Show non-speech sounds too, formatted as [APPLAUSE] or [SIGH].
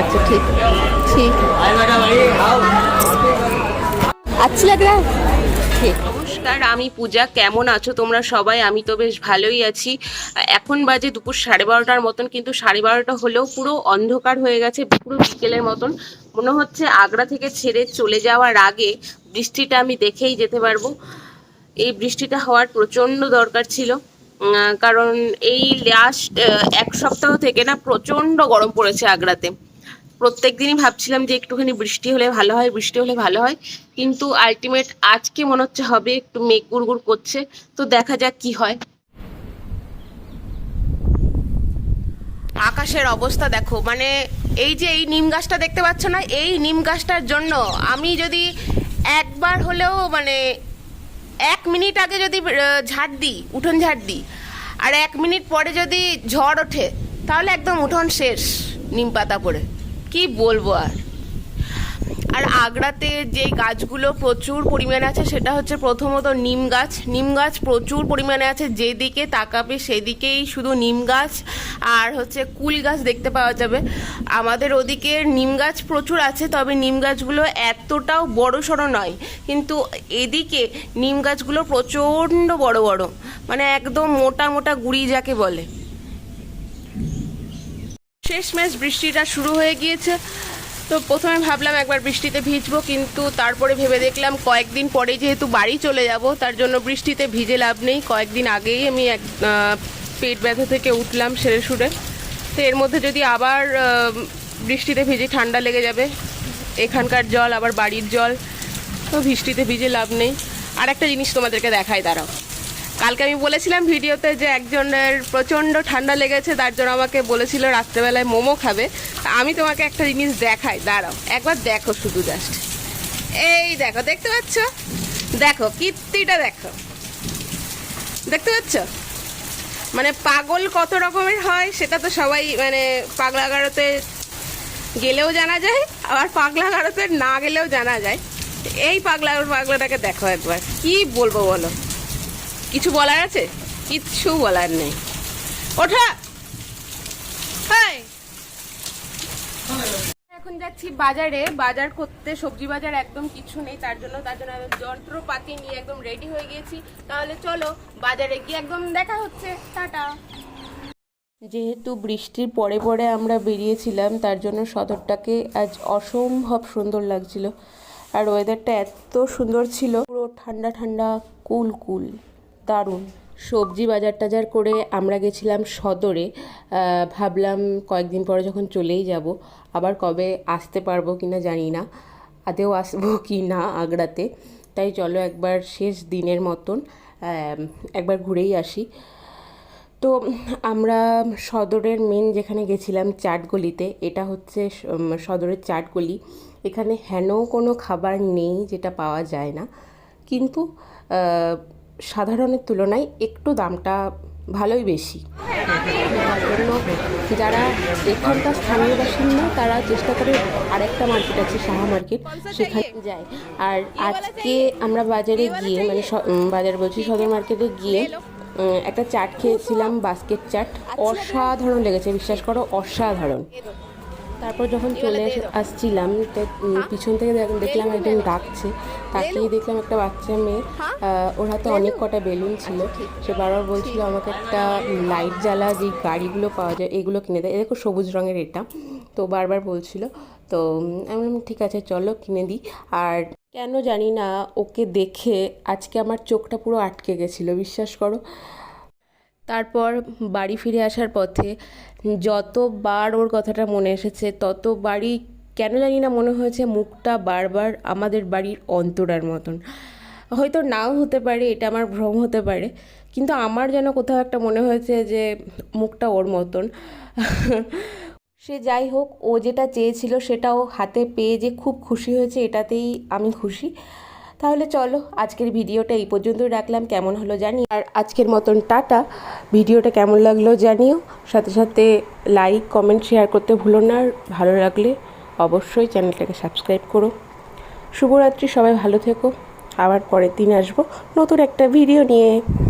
अच्छा ठीक ठीक अच्छा लग रहा है ठीक নমস্কার আমি পূজা কেমন আছো তোমরা সবাই আমি তো বেশ ভালোই আছি এখন বাজে দুপুর সাড়ে বারোটার মতন কিন্তু সাড়ে বারোটা হলেও পুরো অন্ধকার হয়ে গেছে পুরো বিকেলের মতন মনে হচ্ছে আগ্রা থেকে ছেড়ে চলে যাওয়ার আগে বৃষ্টিটা আমি দেখেই যেতে পারবো এই বৃষ্টিটা হওয়ার প্রচণ্ড দরকার ছিল উম, কারণ এই লাস্ট এক সপ্তাহ থেকে না প্রচণ্ড গরম পড়েছে আগ্রাতে। প্রত্যেক দিনই ভাবছিলাম যে একটুখানি বৃষ্টি হলে ভালো হয়, বৃষ্টি হলে ভালো হয়। কিন্তু আলটিমেট আজকে মনে হচ্ছে হবে একটু মেঘ গুড়গুড় করছে। তো দেখা যাক কি হয়। আকাশের অবস্থা দেখো মানে এই যে এই নিম গাছটা দেখতে পাচ্ছ না, এই নিম গাছটার জন্য আমি যদি একবার হলেও মানে এক মিনিট আগে যদি ঝাড় দিই, উঠোন ঝাড় দিই আর এক মিনিট পরে যদি ঝড় ওঠে, তাহলে একদম উঠোন শেষ, নিম পাতা পড়ে। কি বলব আর? আর আগ্রাতে যে গাছগুলো প্রচুর পরিমাণে আছে, সেটা হচ্ছে প্রথমত নিম গাছ। নিম গাছ প্রচুর পরিমাণে আছে, যেদিকে তাকাবে সেদিকেই শুধু নিম গাছ। আর হচ্ছে কুল গাছ দেখতে পাওয়া যাবে। আমাদের ওদিকে নিম গাছ প্রচুর আছে, তবে নিম গাছগুলো এতটাও বড় সড়ো নয়। কিন্তু এদিকে নিম গাছগুলো প্রচণ্ড বড় বড়। মানে একদম মোটা মোটা গুড়ি যাকে বলে। শেষমেশ বৃষ্টিটা শুরু হয়ে গিয়েছে। তো প্রথমে ভাবলাম একবার বৃষ্টিতে ভিজবো, কিন্তু তারপরে ভেবে দেখলাম কয়েকদিন পরেই যেহেতু বাড়ি চলে যাব, তার জন্য বৃষ্টিতে ভিজে লাভ নেই। কয়েকদিন আগেই আমি এক পেট ব্যথা থেকে উঠলাম সেরে সুরে। তো এর মধ্যে যদি আবার বৃষ্টিতে ভিজে ঠান্ডা লেগে যাবে, এখানকার জল, আবার বাড়ির জল, তো বৃষ্টিতে ভিজে লাভ নেই। আর একটা জিনিস তোমাদেরকে দেখায় দাঁড়াও। কালকে আমি বলেছিলাম ভিডিওতে যে একজনের প্রচণ্ড ঠান্ডা লেগেছে, তার জন্য আমাকে বলেছিল রাত্রেবেলায় মোমো খাবে। আমি তোমাকে একটা জিনিস দেখাই, দাঁড়াও, একবার দেখো শুধু জাস্ট এই দেখো, দেখতে পাচ্ছ? দেখো, কীর্তিটা দেখো। দেখতে পাচ্ছ? মানে পাগল কত রকমের হয়, সেটা তো সবাই মানে পাগলা গারোতে গেলেও জানা যায়, আবার পাগলা গারোতে না গেলেও জানা যায়। এই পাগলা পাগলাটাকে দেখো একবার, কি বলব বলো? কিছু বলার আছে? কিচ্ছু বলার নেই। ওঠা! এখন যাচ্ছি বাজারে। বাজার করতে সবজি বাজার একদম কিছু নেই, তার জন্য তার জন্য যন্ত্রপাতি নিয়ে একদম রেডি হয়ে গিয়েছি। তাহলে চলো বাজারে গিয়ে একদম দেখা হচ্ছে। টাটা! যেহেতু বৃষ্টির পরে পরে আমরা বেরিয়েছিলাম, তার জন্য সদরটাকে আজ অসম্ভব সুন্দর লাগছিল। আর ওয়েদারটা এত সুন্দর ছিল, পুরো ঠান্ডা ঠান্ডা, কুল কুল। দারুণ। সবজি বাজার টাজার করে আমরা গেছিলাম সদরে ভাবলাম কয়েকদিন পরে যখন চলেই যাব, আবার কবে আসতে পারব কি না জানি না, আদেও আসব [LAUGHS] কি না আগ্রাতে। তাই চলো একবার শেষ দিনের মতন একবার ঘুরেই আসি। তো আমরা সদরের মেন যেখানে গেছিলাম চাটগলিতে, এটা হচ্ছে সদরের চাটগলি। এখানে হেন কোনো খাবার নেই যেটা পাওয়া যায় না। কিন্তু সাধারণের তুলনায় একটু দামটা ভালোই বেশি। যারা এখানকার স্থানীয় বাসিন্দা, তারা চেষ্টা করে আরেকটা মার্কেট আছে, সাহা মার্কেট সেখানে যায়। আর আজকে আমরা বাজারে গিয়ে মানে বাজার বলছি সদর মার্কেটে গিয়ে একটা চাট খেয়েছিলাম বাস্কেট চাট। অসাধারণ লেগেছে, বিশ্বাস করো, অসাধারণ। তারপর যখন চলে আসছিলাম তো পিছন থেকে দেখ- দেখলাম একজন ডাকছে। তাকিয়ে দেখলাম একটা বাচ্চা মেয়ে। ওর হাতে অনেক কটা বেলুন ছিল। সে বারবার বলছিল আমাকে একটা লাইট জ্বালা যে গাড়িগুলো পাওয়া যায় এগুলো কিনে দেয় এ দেখো সবুজ রঙের এটা। তো বারবার বলছিল। তো আমি বললাম, ঠিক আছে চলো কিনে দিই আর কেন জানি না ওকে দেখে আজকে আমার চোখটা পুরো আটকে গেছিল বিশ্বাস করো। তারপর বাড়ি ফিরে আসার পথে যতবার ওর কথাটা মনে এসেছে, ততবারই কেন জানি না মনে হয়েছে মুখটা বারবার আমাদের বাড়ির অন্তরার মতন। হয়তো নাও হতে পারে, এটা আমার ভ্রম হতে পারে, কিন্তু আমার যেন কোথাও একটা মনে হয়েছে যে মুখটা ওর মতন। সে যাই হোক, ও যেটা চেয়েছিল সেটাও হাতে পেয়ে যে খুব খুশি হয়েছে, এটাতেই আমি খুশি। তাহলে চলো, আজকের ভিডিওটা এই পর্যন্ত রাখলাম। কেমন হলো জানি? আর আজকের মতন টাটা। ভিডিওটা কেমন লাগল জানিও। সাথে সাথে লাইক কমেন্ট শেয়ার করতে ভুলো না। আর ভালো লাগলে অবশ্যই চ্যানেলটাকে সাবস্ক্রাইব করো। শুভরাত্রি, সবাই ভালো থেকো। আবার পরের দিন আসব নতুন একটা ভিডিও নিয়ে।